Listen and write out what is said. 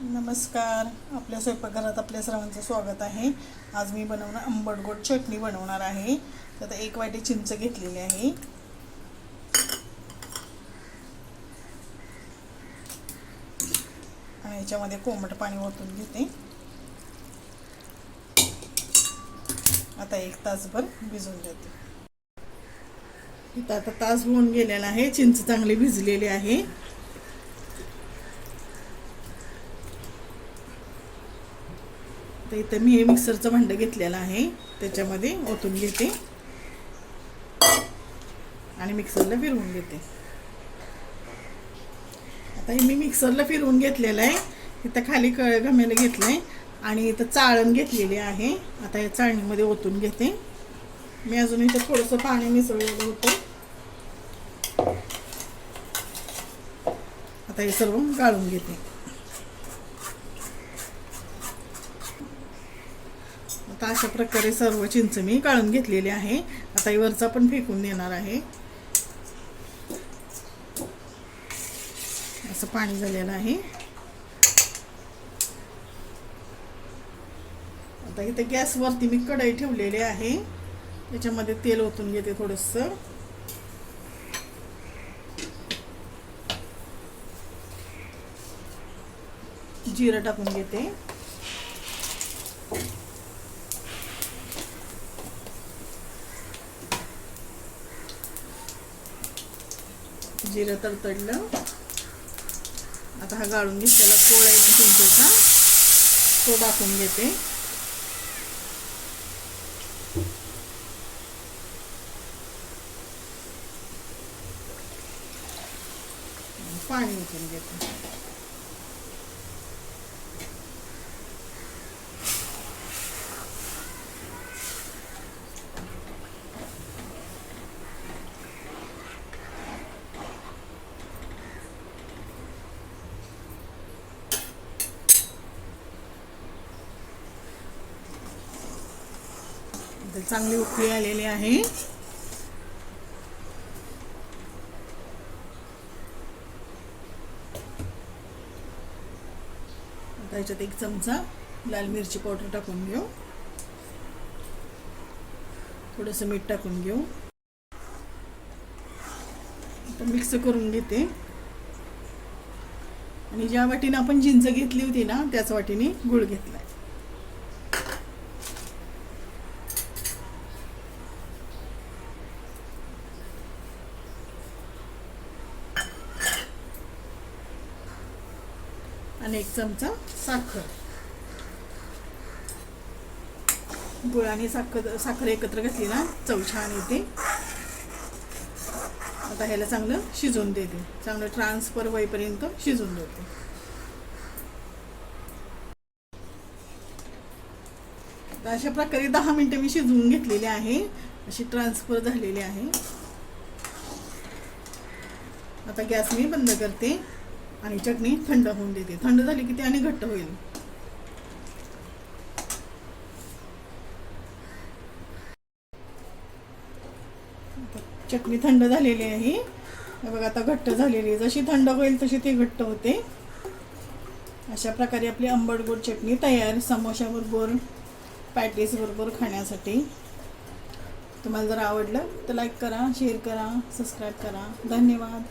नमस्कार. आपल्या स्वयंपाकघरात आपल्या सर्वांचं स्वागत आहे. आज मी बनवणार आंबट गोड चटणी बनवणार आहे. तर आता एक वाटी चिंच घेतलेली आहे. आणि याच्यामध्ये कोमट पाणी ओतून घेते. आता एक तासभर भिजून देते इथं आता तास होऊन गेलेला आहे. चिंच चांगली भिजलेली आहे. तर इथं मी हे मिक्सरचं भांडं घेतलेलं आहे. त्याच्यामध्ये ओतून घेते. आणि मिक्सरला फिरवून घेते. आता हे मी मिक्सरला फिरवून घेतलेलं आहे. इथं खाली कळ घमेलं घेतलं आहे आणि इथं चाळण घेतलेली आहे. आता या चाळणीमध्ये ओतून घेते. मी अजून इथं थोडंसं पाणी मिसळलेलं होतं. आता हे सर्व गाळून घेते. आता अशा प्रकारे सर्व चिंच मी काढून घेतलेली आहे. आता वरचा पण फेकून देणार आहे. असं पाणी झालेलं आहे. आता इथे गॅसवरती मी कढई ठेवलेली आहे. त्याच्यामध्ये तेल ओतून घेते थोडंसं. जिरं टाकून घेते. जिरं तडतडलं. आता हा गाळून घेतलेला पोळा आहे ना चिंचेचा तो टाकून घेते. पाणी ओतून घेते. तर चांगली उकळी आलेली आहे. आता याच्यात एक चमचा लाल मिरची पावडर टाकून घेऊ. थोडंसं मीठ टाकून घेऊ. आता मिक्स करून घेते. आणि ज्या वाटीने आपण जिंच घेतली होती ना त्याच वाटीने गुळ घेतलाय. आणि एक चमचा साखर. गुळ आणि साखर साखर एकत्र घातली ना चव छान येते. आता ह्याला चांगलं शिजवून देते. चांगलं ट्रान्सफर होईपर्यंत शिजवून देते. अशा प्रकारे दहा मिनटं मी शिजवून घेतलेली आहे. अशी ट्रान्सफर झालेली आहे. आता गॅस मी बंद करते. आणि चटणी थंड होऊन देते. थंड झाली की ती आणि घट्ट होईल. चटणी थंड झालेली आहे. बघा आता घट्ट झालेली आहे. जशी थंड होईल तशी ती घट्ट होते. अशा प्रकारे आपली आंबट गोड चटणी तयार. समोशाबरोबर पॅटीसबरोबर खाण्यासाठी. तुम्हाला जर आवडलं तर लाईक करा शेअर करा सबस्क्राईब करा. धन्यवाद.